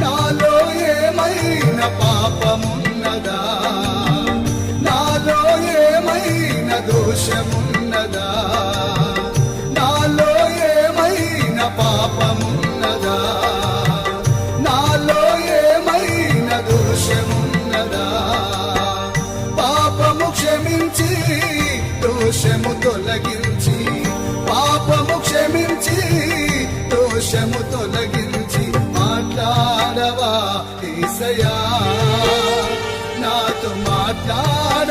నాలో ఏమైన పాపమున్నదా? దోషమున్నదా? నాలో ఏమైన పాపము దోషము తొలగించి పాపము క్షమించి దోషము తొలగించి మాట్లాడవా ఈసయా నాతో మాట్లాడ